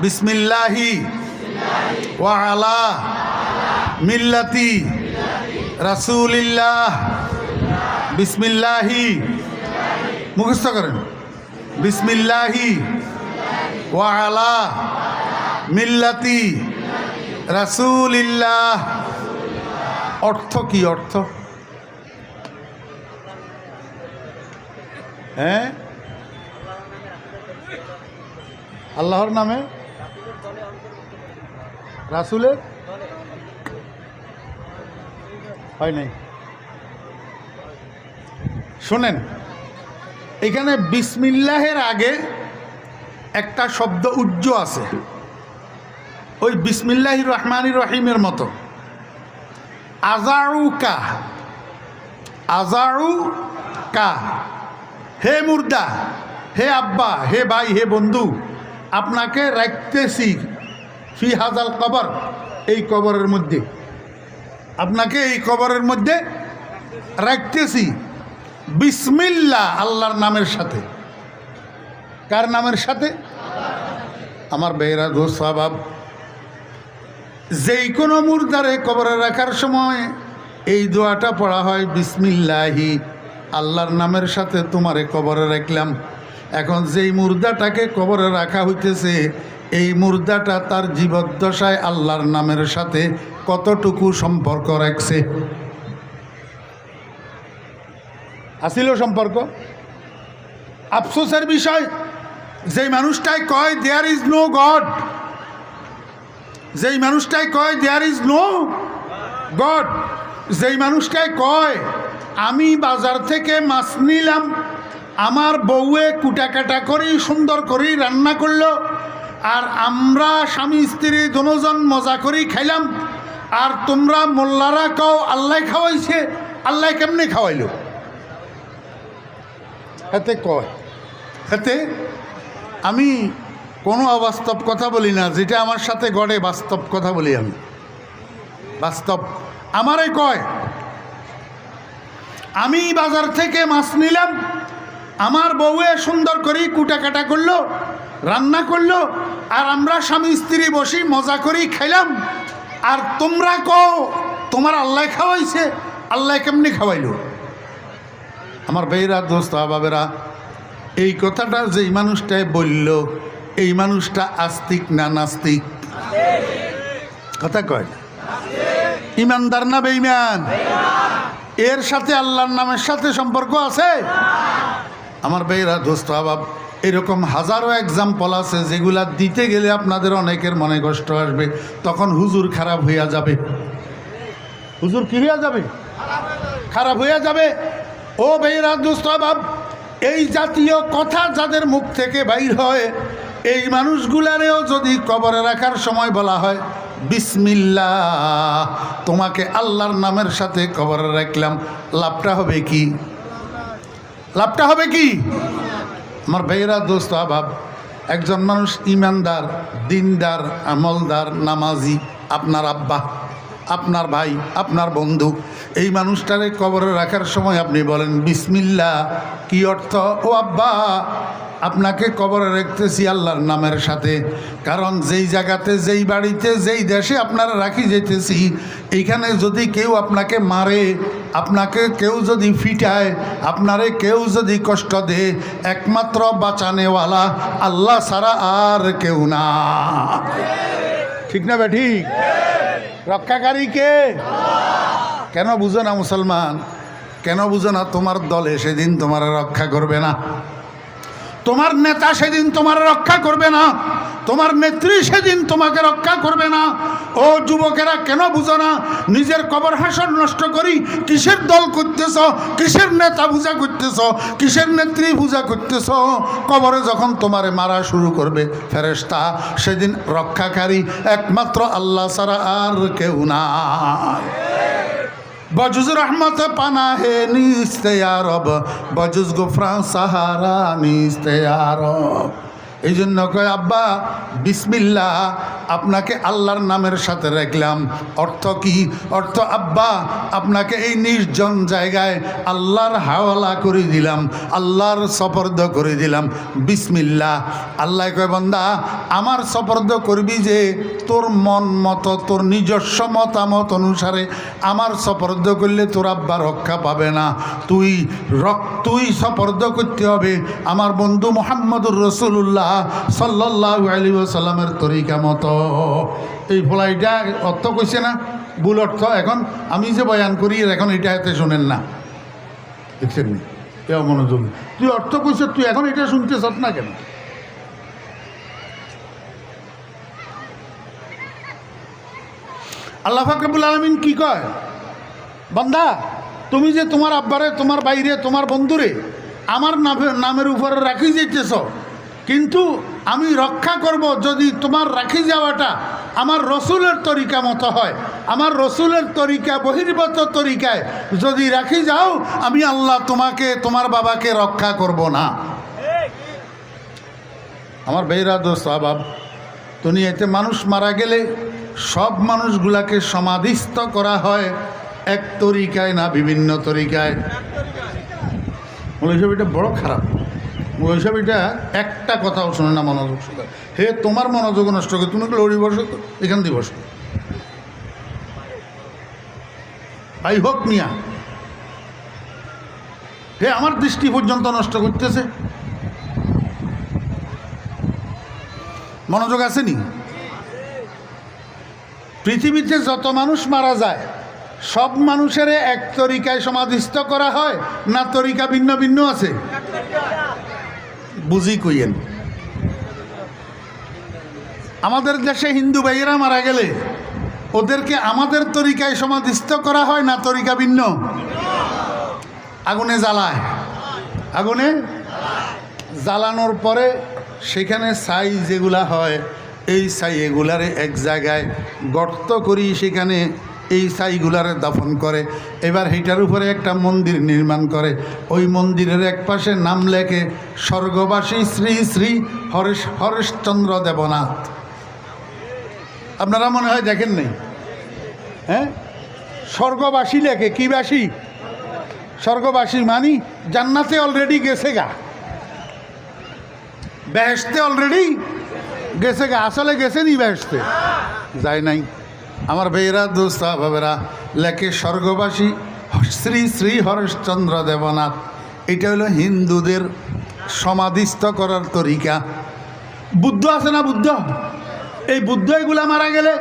বিসমিল্লাহি। ওয়ালা মিল্লাতি। রাসূলিল্লাহ। বিসমিল্লাহি। মুখস্থ করেন। বিসমিল্লাহি। ওয়ালা মিল্লাতি। রাসূলিল্লাহ। অর্থ কি অর্থ? হ্যাঁ? আল্লাহর নামে? রাসুলের? হয় নাই। শোনেন, এখানে বিসমিল্লাহের আগে একটা শব্দ উজ্জ আছে। ওই বিসমিল্লাহ রহমান রহিমের মতো। আজারু কা আজারু কা হে মুর্দা, হে আব্বা, হে ভাই, হে বন্ধু আপনাকে রাখতেছি ফি হাজাল কবর এই কবরের মধ্যে। আপনাকে এই কবরের মধ্যে রাখতেছি বিসমিল্লা আল্লাহর নামের সাথে। কার নামের সাথে? আমার বেহরা দোষ স্বভাব যেই কোনো মুর্দারে কবরে রাখার সময় এই দোয়াটা পড়া হয়, বিসমিল্লাহি, আল্লাহর নামের সাথে তোমারে কবরে রাখলাম। এখন যেই মুর্দাটাকে কবরে রাখা হইতেছে, এই মুর্দাটা তার জীবদ্দশায় আল্লাহর নামের সাথে কতটুকু সম্পর্ক রাখছে? আসিল সম্পর্ক? আফসোসের বিষয়, যেই মানুষটাই কয় দেয়ার ইজ নো গড যেই মানুষটাই কয় দেয়ার ইজ নো গড যেই মানুষটাই কয়, আমি বাজার থেকে মাছ নিলাম আমার বউয়ে কুটাকাটা করি সুন্দর করেই রান্না করল, আর আমরা স্বামী স্ত্রী দুজন মজা করেই খাইলাম। আর তোমরা মোল্লারা কও, আল্লাহ খাওয়াইছে, আল্লাহ কেমনে খাওয়াইল? এতে কয় এতে আমি কোনো অবাস্তব কথা বলি না, যেটা আমার সাথে গড়ে বাস্তব কথা বলি আমি। বাস্তব। আমারে কয়, আমি বাজার থেকে মাছ নিলাম আমার বউয়ে সুন্দর করে কুটা কাটা করল, রান্না করল, আর আমরা স্বামী স্ত্রী বসি মজা করেই খাইলাম। আর তোমরা কও, তোমার আল্লাহ খাওয়াইছে, আল্লাহ কেমনি খাওয়াইলো? আমার বেইরা দোস্ত বাবেরা এই কথাটা যেই মানুষটায় বলল, এই মানুষটা আস্তিক না নাস্তিক? কথা কয়। ইমানদার না বেইমান এর সাথে আল্লাহর নামের সাথে সম্পর্ক আছে? আমার বেইরা দোস্ত, আবাব, এরকম হাজারো এক্সাম্পল আছে যেগুলা দিতে গেলে আপনাদের অনেকের মনে কষ্ট আসবে। তখন হুজুর খারাপ হইয়া যাবে। হুজুর কি হইয়া যাবে? খারাপ হইয়া যাবে। ও বেইরা দোস্ত, আবাব, এই জাতীয় কথা যাদের মুখ থেকে বাইর হয়, এই মানুষগুলারেও যদি কবরে রাখার সময় বলা হয় বিসমিল্লা তোমাকে আল্লাহর নামের সাথে কবরে রাখলাম। লাভটা হবে কি? লাভটা হবে কি? আমার ভাইয়েরা, দোস্ত অভাব একজন মানুষ ইমানদার, দিনদার, আমলদার, নামাজি, আপনার আব্বা, আপনার ভাই, আপনার বন্ধু, এই মানুষটারে কবরে রাখার সময় আপনি বলেন বিসমিল্লা কি অর্থ? ও আব্বা আপনাকে কবরে রাখতেছি আল্লাহর নামের সাথে। কারণ যেই জায়গাতে, যেই বাড়িতে, যেই দেশে আপনারা রাখি যেতেছি, এইখানে যদি কেউ আপনাকে মারে, আপনাকে কেউ যদি ফিটায়, আপনারে কেউ যদি কষ্ট দেয় একমাত্র বাঁচানেওয়ালা আল্লাহ ছাড়া আর কেউ না। ঠিক না বে, ঠিক? রক্ষাকারী কে? কেন বুঝো না মুসলমান? কেন বুঝো না তোমার দলে সেদিন তোমার রক্ষা করবে না? তোমার নেতা সেদিন তোমার রক্ষা করবে না। তোমার নেত্রী সেদিন তোমাকে রক্ষা করবে না। ও যুবকেরা কেন বুঝো না? নিজের কবর হাসন নষ্ট করি, কিসের দল করতেছ? কিসের নেতা পূজা করতেছ? কিসের নেত্রী পূজা করতেছ? কবরে যখন তোমারে মারা শুরু করবে ফেরেস্তা সেদিন রক্ষাকারী একমাত্র আল্লাহ ছাড়া আর কেউ না বজুজ রহমত পানা হে নিস্তে আরব বজুজ গুফরান সাহারা নিস্তে আরব এই জন্য কয়, আব্বা বিসমিল্লা আপনাকে আল্লাহর নামের সাথে রাখলাম। অর্থ কি? অর্থ, আব্বা, আপনাকে এই নির্জন জায়গায় আল্লাহর হাওয়ালা করে দিলাম, আল্লাহর সপর্দ করে দিলাম। বিসমিল্লা আল্লাহ কয়, বন্দা, আমার সপর্দ করবি যে তোর মন মতো, তোর নিজস্ব মতামত অনুসারে আমার সপর্দ করলে তোর আব্বা রক্ষা পাবে না। তুই রক, তুই সপর্দ করতে হবে। আমার বন্ধু মোহাম্মদুর রসুল্লাহ সাল্লাহ আলী সাল্লামের তরিকা মতো। এই ফলাইটা অর্থ কইছে না, ভুল অর্থ। এখন আমি যে বয়ান করি এখন এটা হাতে শোনেন না। দেখছেন নি? কেউ মনোযোগ। তুই অর্থ কইছ, তুই এখন এটা শুনতে চাস না কেন? আল্লাহ ফাকরুল আলমিন কি কয়? বান্দা, তুমি যে তোমার আব্বারে, তোমার বাইরে, তোমার বন্ধুরে আমার নামে- নামের উপরে রাখি যেতেছ কিন্তু আমি রক্ষা করব যদি তোমার রাখি যাওয়াটা আমার রসুলের তরিকা মতো হয়। আমার রসুলের তরিকা বহির্গত তরিকায় যদি রাখি যাও, আমি আল্লাহ তোমাকে, তোমার বাবাকে রক্ষা করব না। আমার দোস্ত, আবাব, দুনিয়াতে মানুষ মারা গেলে সব মানুষগুলাকে সমাধিস্থ করা হয় এক তরিকায় না, বিভিন্ন তরিকায়। মৌলসব এটা বড় খারাপ। মৌলসব এটা একটা কথাও শোনে না মনোযোগ হে তোমার মনোযোগ নষ্ট করে তুমি লড়ি বসো? তো, এখান দিয়ে বসো। ভাই হোক মিয়া। হে আমার দৃষ্টি পর্যন্ত নষ্ট করতেছে। মনোযোগ আসেনি? পৃথিবীতে যত মানুষ মারা যায় সব মানুষের এক তরিকায় সমাধিস্থ করা হয় না তরিকা ভিন্ন ভিন্ন আছে? বুঝি কইয়েন। আমাদের দেশে হিন্দু ভাইয়েরা মারা গেলে ওদেরকে আমাদের তরিকায় সমাধিস্থ করা হয় না তরিকা ভিন্ন? আগুনে জ্বালায়। আগুনে জ্বালানোর পরে সেখানে ছাই যেগুলা হয়, এই ছাই এগুলারে এক জায়গায় গর্ত করি সেখানে এই ছাইগুলারে দাফন করে। এবার সেইটার উপরে একটা মন্দির নির্মাণ করে। ওই মন্দিরের এক পাশে নাম লেখে, স্বর্গবাসী শ্রী শ্রী হরেশ, হরেশচন্দ্র দেবনাথ। আপনারা মনে হয় দেখেন নাই? হ্যাঁ? স্বর্গবাসী লেখে, কি বাসী? স্বর্গবাসী মানি, জান্নাতে অলরেডি গেছে গা। বেহেস্তে অলরেডি গেছে গা, আসলে গেছে নি বেহেস্তে যায় নাই। আমার ভাইয়েরা দোস্তা ভাবেরা, লেখে স্বর্গবাসী শ্রী শ্রী হরেশচন্দ্র দেবনাথ। এটা হলো হিন্দুদের সমাধিস্থ করার তরিকা। বুদ্ধ আছে না বুদ্ধ? এই বুদ্ধ এগুলা মারা গেলে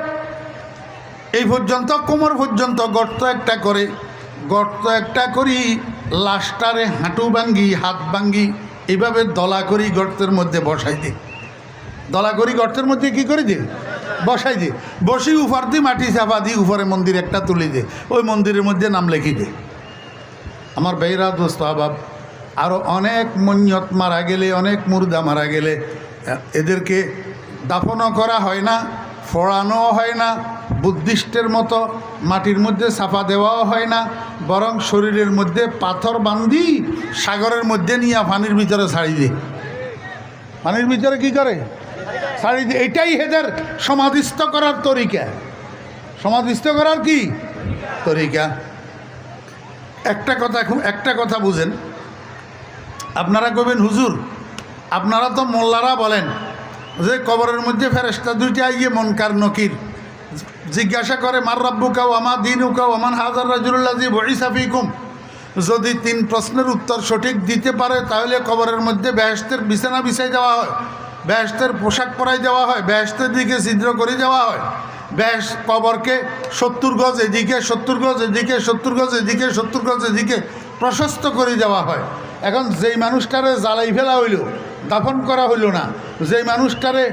এই পর্যন্ত, কোমর পর্যন্ত গর্ত একটা করে। গর্ত একটা করি লাস্টারে হাঁটু ভাঙ্গি, হাত ভাঙ্গি এইভাবে দলা করি গর্তের মধ্যে বসাই দে। দলা করি গর্তের মধ্যে কি করে দে? বসাই দে। বসি উপর দিয়ে মাটি চাপা দিয়ে উপরে মন্দির একটা তুলে দে। ওই মন্দিরের মধ্যে নাম লিখি দে। আমার বেহরা দোস্ত আবাব আরও অনেক মঞ্যত মারা গেলে, অনেক মুর্দা মারা গেলে, এদেরকে দাফনও করা হয় না, ফোড়ানোও হয় না, বুদ্ধিস্টের মতো মাটির মধ্যে চাপা দেওয়াও হয় না, বরং শরীরের মধ্যে পাথর বান্ধি সাগরের মধ্যে নিয়ে পানির ভিতরে ছাড়ি দিয়ে পানির ভিতরে কি করে? দিয়ে এটাই হেদের সমাধিস্থ করার তরিকা। সমাধিস্থ করার কি? তরিকা। একটা কথা একটা কথা বুঝেন। আপনারা কবেন হুজুর, আপনারা তো মোল্লারা বলেন যে কবরের মধ্যে ফেরেস্তা দুইটা ইয়ে মনকার নকির। জিজ্ঞাসা করে, মার রাব্বুকাও আমার দিন উকাও আমার হাজার রাজুল্লাহ জি বড়ি সাফিকুম যদি তিন প্রশ্নের উত্তর সঠিক দিতে পারে, তাহলে কবরের মধ্যে ব্যস্তের বিছানা বিছাই দেওয়া হয়। ব্যস্তের পোশাক পরাই দেওয়া হয় ব্যস্তের দিকে ছিদ্র করে দেওয়া হয়। ব্যাস কবরকে সত্তর গজ এদিকে, সত্তর গজ এদিকে, সত্তর গজ এদিকে, সত্তর গজ এদিকে প্রশস্ত করে দেওয়া হয়। এখন যেই মানুষটারে জ্বালাই ফেলা হইল, দাফন করা হইল না, যেই মানুষটারে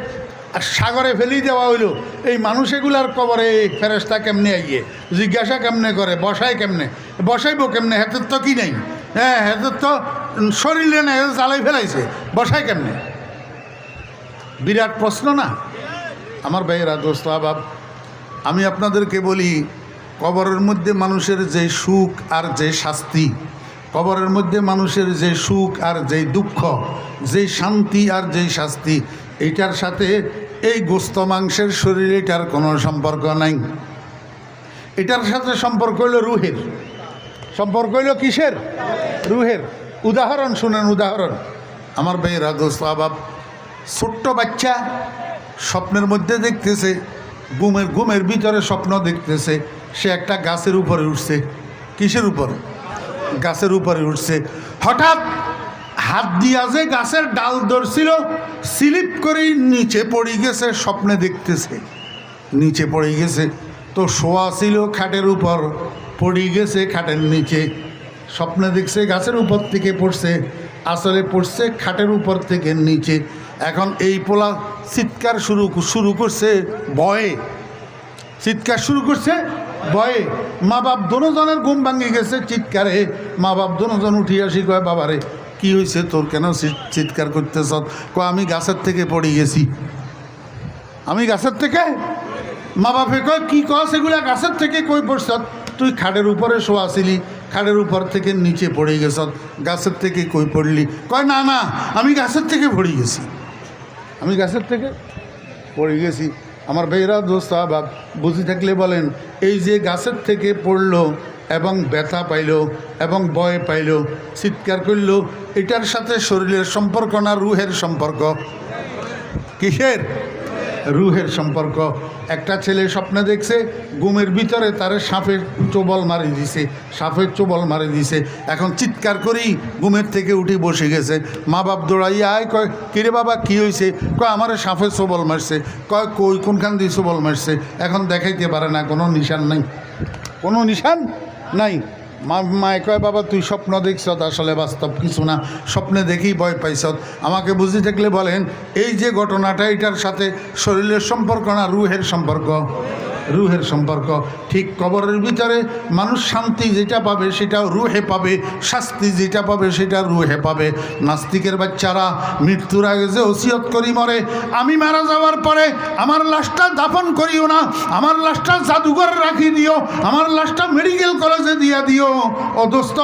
সাগরে ফেলি দেওয়া হইল, এই মানুষ এগুলার কবরে এই ফেরেস্তা কেমনে আইয়ে? জিজ্ঞাসা কেমনে করে? বসায় কেমনে? বসাইব কেমনে? হেতের তো কি নেই? হ্যাঁ হেতের তো শরীরে নেই জ্বালাই ফেলাইছে। বসায় কেমনে? বিরাট প্রশ্ন না? আমার ভাইয়েরা, দোস্ত, আবাব, আমি আপনাদেরকে বলি, কবরের মধ্যে মানুষের যে সুখ আর যে শাস্তি, কবরের মধ্যে মানুষের যে সুখ আর যেই দুঃখ, যেই শান্তি আর যেই শাস্তি, এইটার সাথে এই গোস্ত মাংসের শরীরে এটার কোনো সম্পর্ক নাই। এটার সাথে সম্পর্ক হইল রুহের। সম্পর্ক হইল কিসের? রুহের। উদাহরণ, শুনেন উদাহরণ। আমার ভাইয়েরা, দোস্ত, আবাব ছোট্ট বাচ্চা স্বপ্নের মধ্যে দেখতেছে, ঘুমের ঘুমের ভিতরে স্বপ্ন দেখতেছে, সে একটা গাছের উপরে উঠছে। কিসের উপরে? গাছের উপরে উঠছে। হঠাৎ হাত দিয়া যে গাছের ডাল ধরছিল, স্লিপ করেই নিচে পড়ে গেছে, স্বপ্নে দেখতেছে। নিচে পড়ে গেছে, তো শোয়া ছিল খাটের উপর, পড়ে গেছে খাটের নিচে। স্বপ্নে দেখছে গাছের উপর থেকে পড়ছে, আসলে পড়ছে খাটের উপর থেকে নিচে। এখন এই পোলা চিৎকার শুরু শুরু করছে ভয়ে। চিৎকার শুরু করছে ভয়ে। মা বাপ দোনোজনের ঘুম ভাঙি গেছে চিৎকারে। মা বাপ দোনোজন উঠি আসি কয়, বাবারে, কি হয়েছে তোর কেন চিৎকার করতেছ? কয়, আমি গাছের থেকে পড়ে গেছি। আমি গাছের থেকে? মা বাপে কয়, কি কয় সেগুলা গাছের থেকে কই পড়ছ? তুই খাটের উপরে শোয়াছিলি খাটের উপর থেকে নিচে পড়ে গেছ। গাছের থেকে কই পড়লি? কয়, না না, আমি গাছের থেকে পড়ে গেছি। আমি গাছের থেকে পড়ে গেছি। আমার বেহরা দোস্ত আবাব বুঝি থাকলে বলেন, এই যে গাছের থেকে পড়ল এবং ব্যথা পাইল এবং ভয় পাইল, চিৎকার করল, এটার সাথে শরীরের সম্পর্ক না রুহের সম্পর্ক? কিসের? রুহের সম্পর্ক। একটা ছেলে স্বপ্নে দেখছে গুমের ভিতরে তারে সাপের চোবল মারি দিছে, সাপের চোবল মারি দিছে। এখন চিৎকার করেই গুমের থেকে উঠে বসে গেছে। মা বাপ দৌড়াইয়া আয়, কয়, কিরে বাবা, কি হয়েছে কয়, আমার সাপের চোবল মারছে। কয়, কই, কোনখান দিয়ে চোবল মারছে? এখন দেখাইতে পারে না, কোনো নিশান নাই। কোনো নিশান নাই। মা কয়, বাবা, তুই স্বপ্ন দেখছ আসলে বাস্তব কিছু না। স্বপ্নে দেখেই ভয় পাইছ আমাকে বুঝি থাকলে বলেন, এই যে ঘটনাটা, এটার সাথে শরীরের সম্পর্ক না, রুহের সম্পর্ক? রুহের সম্পর্ক। ঠিক কবরের ভিতরে মানুষ শান্তি যেটা পাবে সেটাও রুহে পাবে, শাস্তি যেটা পাবে সেটা রুহে পাবে। নাস্তিকের বাচ্চারা মৃত্যুর আগে যে ওসিয়ত করি মরে, আমি মারা যাওয়ার পরে আমার লাশটা দাফন করিও না, আমার লাশটা জাদুঘরে রাখি দিও, আমার লাশটা মেডিকেল কলেজে দিয়া দিও। ও দোস্ত,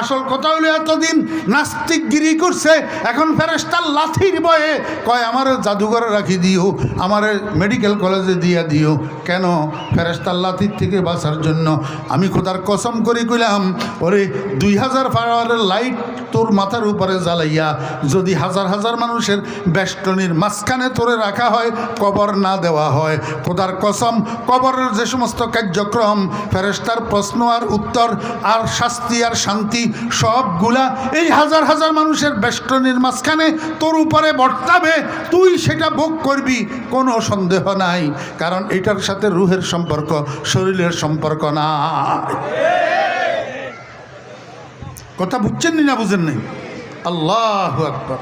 আসল কথা হলো এতদিন নাস্তিকগিরি করছে, এখন ফেরেস্তার লাথির বয়ে কয়, আমার জাদুঘরে রাখি দিও, আমার মেডিকেল কলেজে দিয়া দিও। কেন ফেরেস্তার লাথির থেকে বাঁচার জন্য আমি খোদার কসম করে কইলাম, ওরে দুই হাজার পাওয়ারের লাইট তোর মাথার উপরে জ্বালাইয়া যদি হাজার হাজার মানুষের বেষ্টনীর মাঝখানে তোরে রাখা হয়, কবর না দেওয়া হয়। খোদার কসম, কবরের যে সমস্ত কার্যক্রম ফেরেস্তার প্রশ্ন আর উত্তর আর শাস্তি আর শান্তি সবগুলা এই হাজার হাজার মানুষের বেষ্টনীর মাঝখানে তোর উপরে বর্তাবে, তুই সেটা ভোগ করবি, কোনো সন্দেহ নাই। কারণ এটার সাথে রুহের সম্পর্ক, শরীরের সম্পর্ক না কথা বুঝছেন না বুঝেন নাই আল্লাহ আকবর।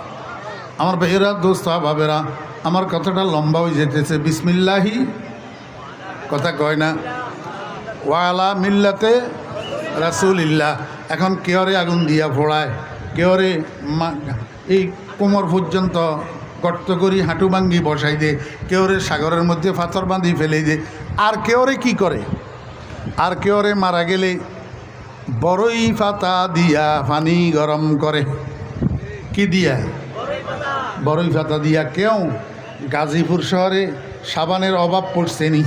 আমার ভাইয়েরা, দোস্ত, ভাবেরা, আমার কথাটা লম্বা হয়ে যেতেছে। বিসমিল্লাহি। কথা কয় না। ওয়ালা মিল্লাতে রাসুলিল্লাহ। এখন কেহরে আগুন দিয়া ফোড়ায় কেহরে মা- এই কোমর পর্যন্ত গর্ত করি হাঁটু ভাঙ্গি বসাই দে। কেউরে সাগরের মধ্যে পাথর বাঁধি ফেলে দে। আর কেউরে কি করে? আর কেউরে মারা গেলে বড়ই পাতা দিয়া পানি গরম করে। কি দিয়া? বড়ই পাতা দিয়া কেউ? গাজীপুর শহরে সাবানের অভাব পড়ছে নি।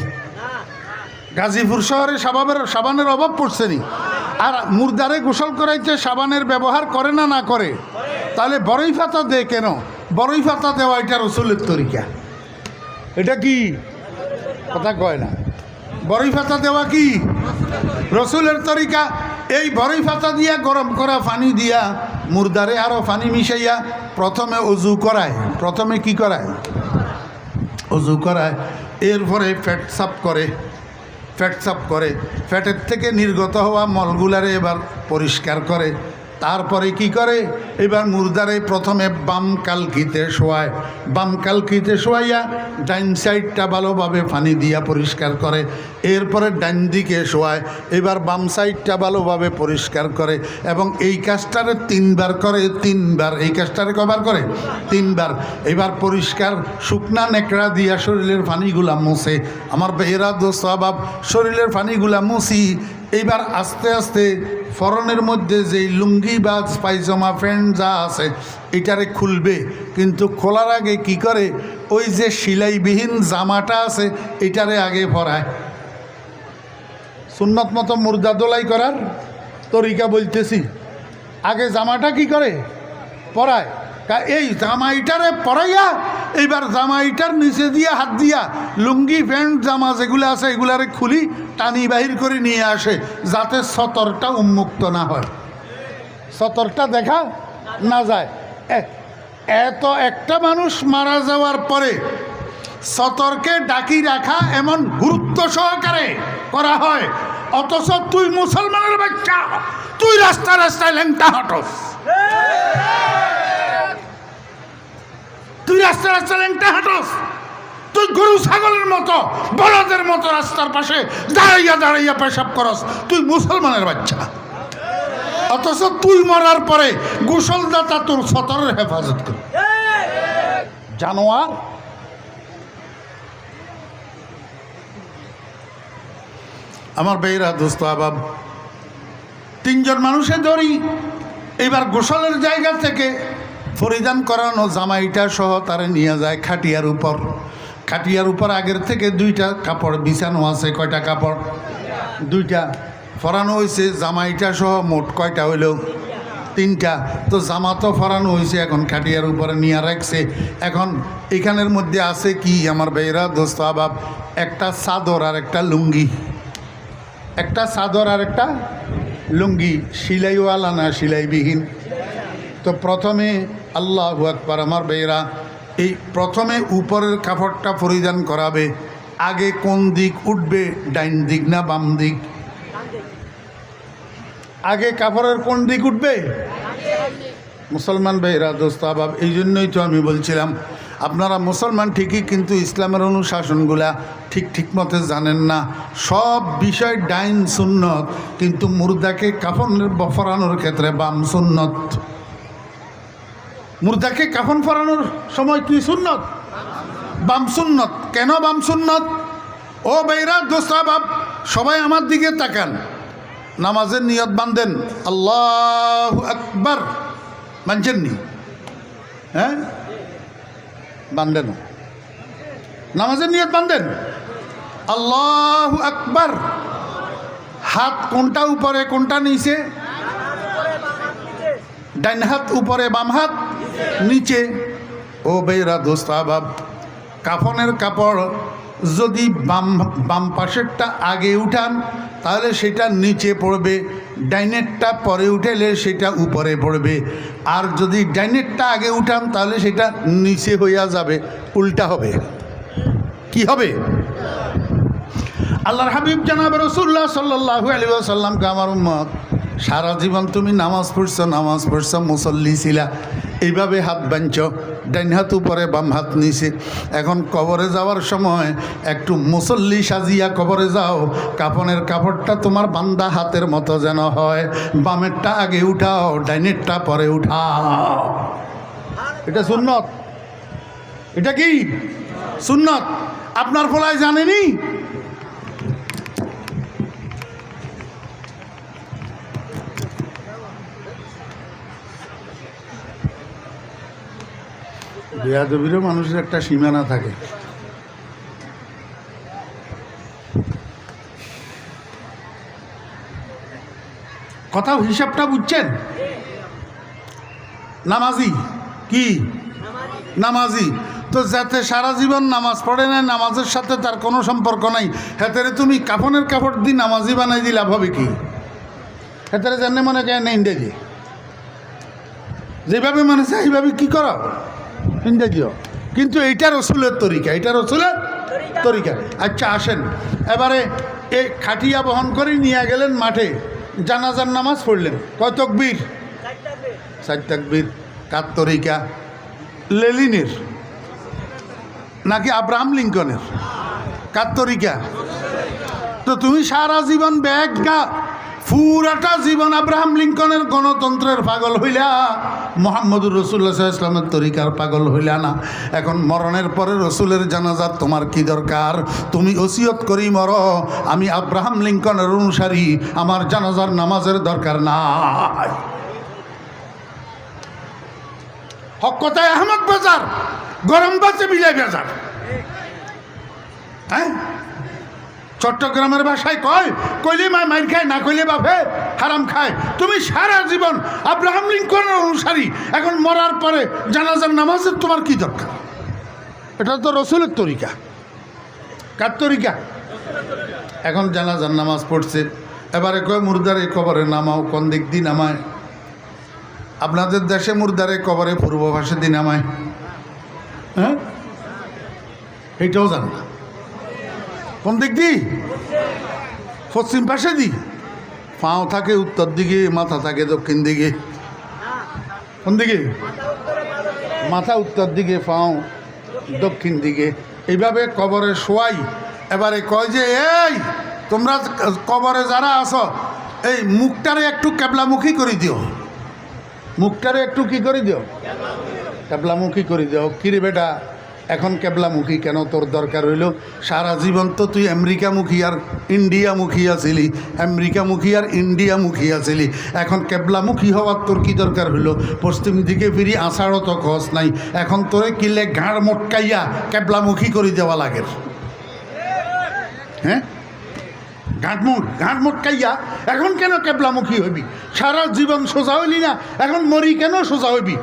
গাজীপুর শহরে সাবাবের, সাবানের অভাব পড়ছে নি। আর মুর্দারে গোসল করাইতে সাবানের ব্যবহার করে না না করে? তাহলে বড়ই পাতা দে কেন? বড়ই পাতা দেওয়া এটা রসুলের তরিকা। এটা কি? কথা কয় না। বড়ই পাতা দেওয়া কি? রসুলের তরিকা, এই বড়ই পাতা দিয়া গরম করা পানি দিয়া মুর্দারে আরও পানি মিশাইয়া প্রথমে অজু করায়। প্রথমে কি করায়? অজু করায়, এরপরে ফ্যাট সাপ করে, ফ্যাট সাপ করে। ফ্যাটের থেকে নির্গত হওয়া মলগুলারে এবার পরিষ্কার করে। তারপরে কি করে? এবার মুর্দারে প্রথমে বাম কালকিতে শোয়ায়। বাম কালকিতে শোয়াইয়া ডাইন সাইডটা ভালোভাবে পানি দিয়া পরিষ্কার করে। এরপরে ডাইন দিকে শোয়ায়। এবার বাম সাইডটা ভালোভাবে পরিষ্কার করে এবং এই কাজটারে তিনবার করে, তিনবার। এই কাজটারে কবার করে? তিনবার। এবার পরিষ্কার শুকনা নেকড়া দিয়া শরীরের পানিগুলা মুছে। আমার বেহরা স্বভাব, শরীরের পানিগুলা মুছি। এইবার আস্তে আস্তে ফরনের মধ্যে যে লুঙ্গি বা পায়জামা, প্যান্ট যা আছে, এটারে খুলবে। কিন্তু খোলার আগে কি করে? ওই যে সিলাইবিহীন জামাটা আছে, এটারে আগে ভরায়। সুন্নত মতো মুর্দা দোলাই করার তরিকা বলতেছি। আগে জামাটা কি করে? পরায়। এই জামাইটারে পরাইয়া, এইবার জামাইটার নিচে দিয়া, হাত দিয়া লুঙ্গি, প্যান্ট, জামা যেগুলো আছে, এগুলারে খুলি, টানি বাহির করে নিয়ে আসে, যাতে সতরটা উন্মুক্ত না হয়। সতরটা দেখা না যায়। এত একটা মানুষ মারা যাওয়ার পরে সতর্কে ডাকি রাখা এমন গুরুত্ব সহকারে করা হয়, অথচ তুই মুসলমানের বাচ্চা, তুই রাস্তা রাস্তায় ল্যাংটা হাঁটস। তুই রাস্তা রাস্তা ল্যাংটা হাঁটস। তুই গরু, ছাগলের মতো, বলদের মতো রাস্তার পাশে দাঁড়াইয়া দাঁড়াইয়া পেশাব করস। তুই মুসলমানের বাচ্চা। অথচ তুই মরার পরে গোসলদাতা তোর সতরের হেফাজত করে। জানোয়ার, আমার বেইরা দোস্ত আবাব, তিনজন মানুষে ধরি। এবার গোসলের জায়গা থেকে পরিধান করানো জামাইটা সহ তারা নিয়ে যায় খাটিয়ার উপর। খাটিয়ার উপর আগের থেকে দুইটা কাপড়, বিছানো আছে কয়টা কাপড়? দুইটা। ফরানো হয়েছে জামাইটা সহ মোট কয়টা হইল? তিনটা। তো জামা তো ফরানো হয়েছে এখন খাটিয়ার উপরে নিয়ে রাখছে। এখন এখানের মধ্যে আছে কি, আমার বেইরা দোস্ত, আবাব? একটা চাদর আর একটা লুঙ্গি। একটা চাদর আর একটা লুঙ্গি। সিলাইওয়ালা না, সিলাইবিহীন। তো প্রথমে আল্লাহ আকবার, আমার বেয়েরা এই প্রথমে উপরের কাপড়টা পরিধান করাবে, আগে কোন দিক উঠবে, ডাইন দিক না বাম দিক? আগে কাপড়ের কোন দিক উঠবে? মুসলমান ভাইরা দোস্ত, আবাব, এই জন্যই তো আমি বলছিলাম, আপনারা মুসলমান ঠিকই কিন্তু ইসলামের অনুশাসনগুলা ঠিক ঠিক মতে জানেন না। সব বিষয় ডাইন সুন্নত, কিন্তু মুর্দাকে কাফনের বফরানোর ক্ষেত্রে বাম সুন্নত। মুর্দাকে কাফন ফরানোর সময় কি সুন্নত? বাম সুন্নত। কেন বাম সুন্নত? ও বেইরা দোস্ত বাপ, সবাই আমার দিকে তাকান। নামাজের নিয়ত বান্ধেন আল্লাহ আকবার। মানছেননি? হ্যাঁ? বান্ধেন নামাজের নিয়ত বান্ধেন আল্লাহ আকবার। হাত কোনটা উপরে, কোনটা নিচে? ডাইন হাত উপরে, বাম হাত? নিচে। ও বেরা দোস্ত আবাব, কাফনের কাপড় যদি বাম বাম পাশেরটা আগে উঠান, তাহলে সেটা নিচে পড়বে। ডাইনেরটা পরে উঠেলে সেটা উপরে পড়বে। আর যদি ডাইনেরটা আগে উঠান, তাহলে সেটা নিচে হইয়া যাবে। উল্টা হবে। কি হবে? আল্লাহর হাবিব জানাব রসুল্লাহ সাল্লাহু আলী সাল্লামকে আমার উম্মত, সারা জীবন তুমি নামাজ পড়ছো নামাজ পড়ছো, মুসল্লি ছিলা। এইভাবে হাত বাঁধছ ডাইন হাত উপরে, বাম হাত নিচে। এখন কবরে যাওয়ার সময় একটু মুসল্লি সাজিয়া কবরে যাও। কাপনের কাপড়টা তোমার বান্দা হাতের মতো যেন হয়। বামেরটা আগে উঠাও, ডাইনেরটা পরে উঠাও। এটা সুন্নত? এটা কি? সুন্নত? আপনার ফলায় জানেনি? বেয়াদবিরও মানুষের একটা সীমানা থাকে। কথা হিসাবটা বুঝছেন? নামাজি, কি? নামাজি। তো যাতে সারা জীবন নামাজ পড়ে না, নামাজের সাথে তার কোনো সম্পর্ক নাই। হেতারে তুমি কাফনের কাপড় দিয়ে নামাজি বানাই দিলে হবে কি? হেতারে জানে মনে কেন ইন্ডিয়াজি যেভাবে মানে সেইভাবে কি করো? ইন্ডিয়া দিও। কিন্তু এইটা রসুলের তরিকা এইটা রসুলের তরিকা। আচ্ছা আসেন। এবারে এই খাটিয়া বহন করে নিয়ে গেলেন মাঠে। জানাজার নামাজ পড়লেন। কয় তকবীর? চার তকবীর। কার তরিকা? লেলিনের। নাকি আব্রাহাম লিঙ্কনের? কার তরিকা? তো তুমি সারা জীবন ব্যাগ গা পুরাটা জীবন আব্রাহাম লিঙ্কনের গণতন্ত্রের পাগল হইলা। মোহাম্মদুর রসুল্লাহ ইসলামের তরিকার পাগল হইলা না। এখন মরণের পরে রসুলের জানাজার তোমার কি দরকার? তুমি ওসিয়ত করি মর। আমি আব্রাহাম লিঙ্কনের অনুসারী। আমার জানাজার নামাজের দরকার নাই। হক কথায় আহমদ বাজার, গরম বাজে বিলাই বাজার। হ্যাঁ? চট্টগ্রামের ভাষায় কয়, কইলে মা মাইর খায়, না কইলে বাপে, হারাম খায়। তুমি সারা জীবন আব্রাহাম লিঙ্কনের অনুসারী। এখন মরার পরে জানাজার নামাজের তোমার কি দরকার? এটা তো রসুলের তরিকা। কার তরিকা? এখন জানাজার নামাজ পড়ছে। এবারে কয়, মুর্দারে কবরে নামাও, কোন দিক দিয়ে নামায়? আপনাদের দেশে মুর্দারে কবরে পূর্ব ভাষা দিয়ে নামায়। হ্যাঁ? এইটাও জান কোন দিক দি পশ্চিম পাশে দি পাও থাকে উত্তর দিকে, মাথা থাকে দক্ষিণ দিকে। কোন দিকে? মাথা উত্তর দিকে, পাও দক্ষিণ দিকে। এইভাবে কবরে শোয়াই। এবারে কয় যে, এই, তোমরা কবরে যারা আছো, এই মুখটারে একটু ক্যাবলামুখী করে দিও। মুখটারে একটু কি করে দিও? ক্যাবলামুখী করে দিও। কিরে বেটা? এখন কেবলামুখী কেন তোর দরকার হইল? সারা জীবন তো তুই আমেরিকামুখী আর ইন্ডিয়ামুখী আছিলি। আমেরিকামুখী আর ইন্ডিয়ামুখী আছিলি। এখন কেবলামুখী হওয়ার তোর কি দরকার হইল? পশ্চিম দিকে ফিরি আষাঢ়ও তো খস নাই। এখন তোরে কিলে ঘাড় মটকাইয়া কেবলামুখী করে দেওয়া লাগে। হ্যাঁ? ঘাটমুট ঘাট মটকাইয়া এখন কেন ক্যাবলামুখী হইবি? সারা জীবন সোজা হইলি না, এখন মরি কেন সোজা হইবি?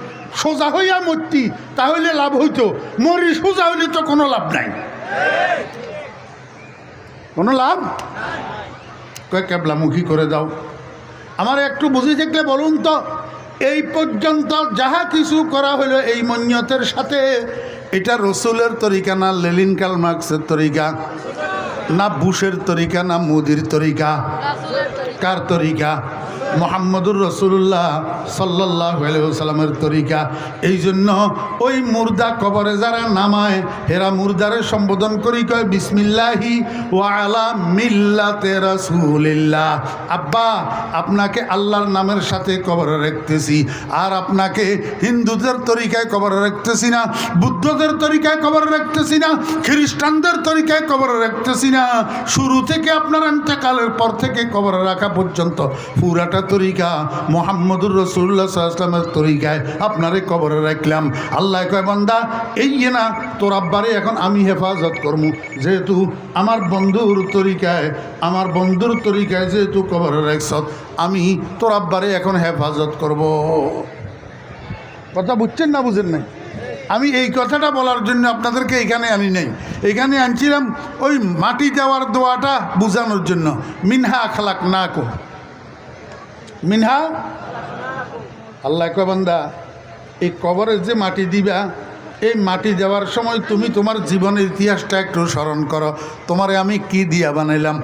সোজা হইয়া মরতি, তাহলে লাভ হইতো। মরি সোজা হইলে তো কোনো লাভ নাই। কোনো লাভ? কয় ক্যাবলামুখী করে দাও। আমার একটু বুঝে থাকলে বলুন তো, এই পর্যন্ত যাহা কিছু করা হলো এই মন্যতের সাথে, এটা রসুলের তরিকা না লেলিন কাল মার্কসের তরিকা? না বুশের তরিকা, না মোদির তরিকা। কার তরিকা? মোহাম্মদুর রসুল্লাহ সাল্লাহ সাল্লামের তরিকা। এই জন্য ওই মুর্দা কবরে যারা নামায়, হেরা মুর্দারে সম্বোধন করি, কয়, বিসমিল্লাহি ওয়ালা মিল্লাতে রসুলিল্লাহ। আব্বা, আপনাকে আল্লাহর নামের সাথে কবরে রাখতেছি। আর আপনাকে হিন্দুদের তরিকায় কবরে রাখতেছি না, বুদ্ধদের তরিকায় কবরে রাখতেছি না, খ্রিস্টানদের তরিকায় কবরে রাখতেছি না। শুরু থেকে আপনার এন্তেকালের পর থেকে কবরে রাখা পর্যন্ত পুরাটা তরিকা মোহাম্মদুর রসুল্লাহ সাল্লামের তরিকায় আপনারে কবরে রাখলাম। আল্লাহ কয়, বান্দা, এই না, তোর আব্বারে এখন আমি হেফাজত করব যেহেতু আমার বন্ধুর তরিকায়, আমার বন্ধুর তরিকায় যেহেতু কবরে রাখছ, আমি তোর আব্বারে এখন হেফাজত করব। কথা বুঝছেন না বুঝেন নাই? আমি এই কথাটা বলার জন্য আপনাদেরকে এখানে আনি নাই। এখানে আনছিলাম ওই মাটি দেওয়ার দোয়াটা বোঝানোর জন্য। মিনহা খালাক না কো মিনহা? আল্লাহ কবান্দা বান্দা, এই কবরের যে মাটি দিবা এই মাটি দেওয়ার সময় তুমি তোমার জীবনের ইতিহাসটা একটু স্মরণ করো। তোমারে আমি কি দিয়া বানাইলাম?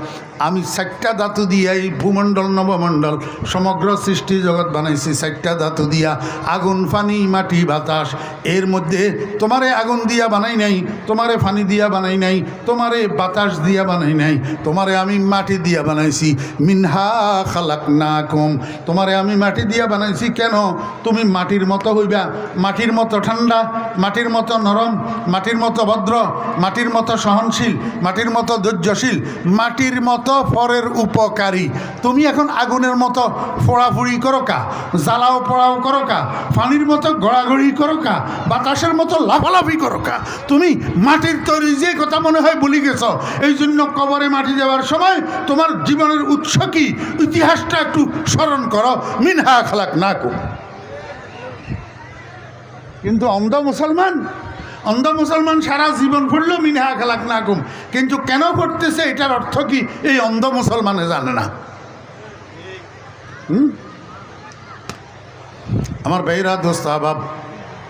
আমি চারটা ধাতু দিয়া এই ভূমণ্ডল, নবমণ্ডল, সমগ্র সৃষ্টি জগৎ বানাইছি চারটা ধাতু দিয়া। আগুন, পানি, মাটি, বাতাস, এর মধ্যে তোমারে আগুন দিয়া বানাই নাই, তোমারে পানি দিয়া বানাই নাই, তোমারে বাতাস দিয়া বানাই নাই, তোমারে আমি মাটি দিয়া বানাইছি। মিনহা খালাক না কম তোমারে আমি মাটি দিয়া বানাইছি কেন? তুমি মাটির মতো হইবা, মাটির মতো ঠান্ডা, মাটির মতো নরম, মাটির মতো ভদ্র, মাটির মতো সহনশীল, মাটির মতো ধৈর্যশীল, মাটির মতো পরের উপকারী। তুমি এখন আগুনের মতো ফোড়াফুড়ি করো কা, জ্বালাও পোড়াও করো কা, পানির মতো গড়াগড়ি করো কা, বাতাসের মতো লাফালাফি করো কা। তুমি মাটির তৈরি যে কথা মনে হয় ভুলে গেছ, এই জন্য কবরে মাটি দেওয়ার সময় তোমার জীবনের উৎস কি? ইতিহাসটা একটু স্মরণ করো। মিনহা খালাক না কো কিন্তু অন্ধ মুসলমান? অন্ধ মুসলমান সারা জীবন পড়ল মিনহা খালাক না কুম। কিন্তু কেন পড়তেছে? এটার অর্থ কি? এই অন্ধ মুসলমানে জানে না। আমার ভাইরা দোস্ত আবাব,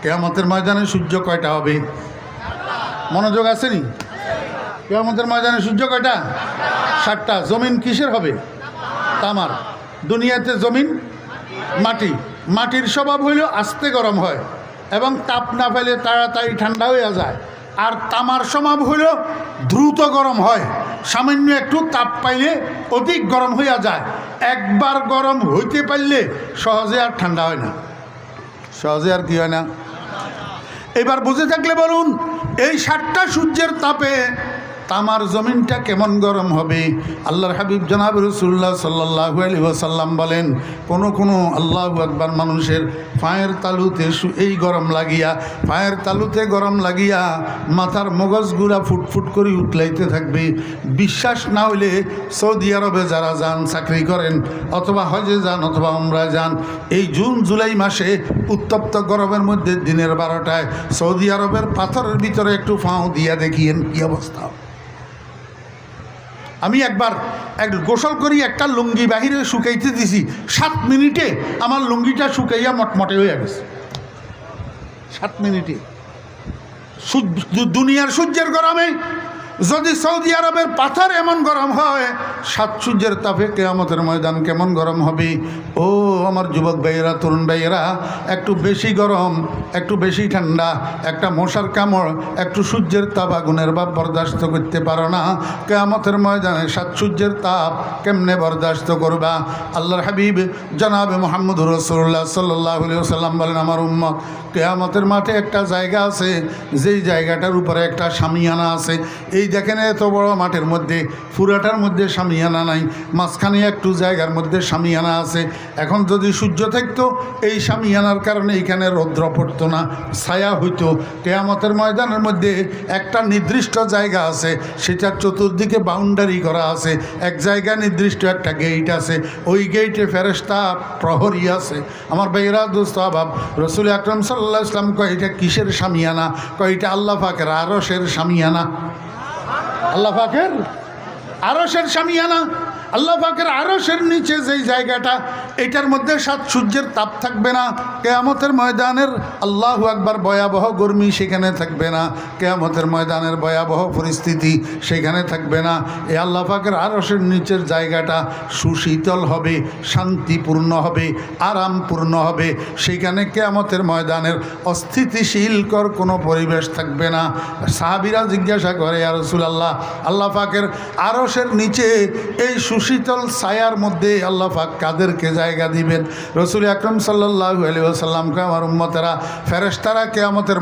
কেয়ামতের ময়দানে সূর্য কয়টা হবে? মনোযোগ আসেনি? কেয়ামতের ময়দানে সূর্য কয়টা? সাতটা। জমিন কিসের হবে? তামার। দুনিয়াতে জমিন, মাটি। মাটির স্বভাব হইল আস্তে গরম হয়। এবং তাপ না পেলে তাড়াতাড়ি ঠান্ডা হয়ে যায়। আর তামার সমাপ হইল দ্রুত গরম হয়। সামান্য একটু তাপ পাইলে অধিক গরম হইয়া যায়। একবার গরম হইতে পারলে সহজে আর ঠান্ডা হয় না। সহজে আর কি হয় না? এবার বুঝে থাকলে বলুন, এই সাতটা সূর্যের তাপে তামার জমিনটা কেমন গরম হবে? আল্লাহর হাবিব জনাব রসুল্লাহ সাল্লাহ আলী ওসাল্লাম বলেন, কোনো কোনো আল্লাহ একবার মানুষের পায়ের তালুতে এই গরম লাগিয়া, পায়ের তালুতে গরম লাগিয়া মাথার মগজগুলা ফুটফুট করে উতলাইতে থাকবে। বিশ্বাস না হইলে সৌদি আরবে যারা যান, চাকরি করেন, অথবা হজে যান, অথবা আমরা যান, এই জুন, জুলাই মাসে উত্তপ্ত গরমের মধ্যে দিনের বারোটায় সৌদি আরবের পাথরের ভিতরে একটু ফাঁও দিয়া দেখিয়েন কি অবস্থা। আমি একবার এক গোসল করি, একটা লুঙ্গি বাহিরে শুকাইতে দিছি। সাত মিনিটে আমার লুঙ্গিটা শুকাইয়া মটমটে হয়ে গেছে। সাত মিনিটে। দুনিয়ার সূর্যের গরমে যদি সৌদি আরবের পাথর এমন গরম হয় সাত সূর্যের তাপে কেয়ামতের ময়দান কেমন গরম হবে? ও আমার যুবক ভাইয়েরা, তরুণ ভাইয়েরা, একটু বেশি গরম, একটু বেশি ঠান্ডা, একটা মশার কামড়, একটু সূর্যের তাপ আগুনের বাপ বরদাস্ত করতে পারো না। কেয়ামতের ময়দানে সাত সূর্যের তাপ কেমনে বরদাস্ত করবা? আল্লাহর হাবিব জনাবে মোহাম্মদ রসুল্লাহ সাল্লাহ সাল্লাম বলেন, আমার উম্মত, কেয়ামতের মাঠে একটা জায়গা আছে, যেই জায়গাটার উপরে একটা সামিয়ানা আছে, এই দেখেন এত বড় মাঠের মধ্যে পুরাটার মধ্যে সামিয়ানা নাই, মাঝখানে একটু জায়গার মধ্যে সামিয়ানা আছে। এখন যদি সূর্য থাকতো, এই সামিয়ানার কারণে এইখানে রৌদ্র পড়তো না, ছায়া হইতো। কেয়ামতের ময়দানের মধ্যে একটা নির্দিষ্ট জায়গা আছে, সেটার চতুর্দিকে বাউন্ডারি করা আছে। এক জায়গায় নির্দিষ্ট, একটা গেট আছে। ওই গেটে ফেরেস্তা প্রহরী আছে। আমার বেহরা দোস্ত, আবাব, রসুল আকরম সাল্লাহ ইসলাম কয়, এটা কিসের সামিয়ানা? কয়, এটা আল্লাহ পাকের আরসের সামিয়ানা। আল্লাহ পাকের স্বামী সামিয়ানা আল্লাহ পাকের আরসের নিচে যেই জায়গাটা, এটার মধ্যে সাত সূর্যের তাপ থাকবে না, কেয়ামতের ময়দানের আল্লাহ একবার ভয়াবহ গরমি সেখানে থাকবে না, কেয়ামতের ময়দানের ভয়াবহ পরিস্থিতি সেখানে থাকবে না। এই আল্লাহ পাকের আরসের নিচের জায়গাটা সুশীতল হবে, শান্তিপূর্ণ হবে, আরামপূর্ণ হবে, সেখানে কেয়ামতের ময়দানের অস্থিতিশীলকর কোনো পরিবেশ থাকবে না। সাহাবিরা জিজ্ঞাসা করে আর রসুলাল্লাহ, আল্লাহ পাকের আরসের নিচে এই সুশীতল ছায়ার মধ্যে আল্লাহ পাক কাদেরকে জায়গা দিবেন। রসুল আকরম সাল্লাহ আলী আসাল্লামকে আমার উম্মতেরা ফেরেস্তারা কেয়ামতের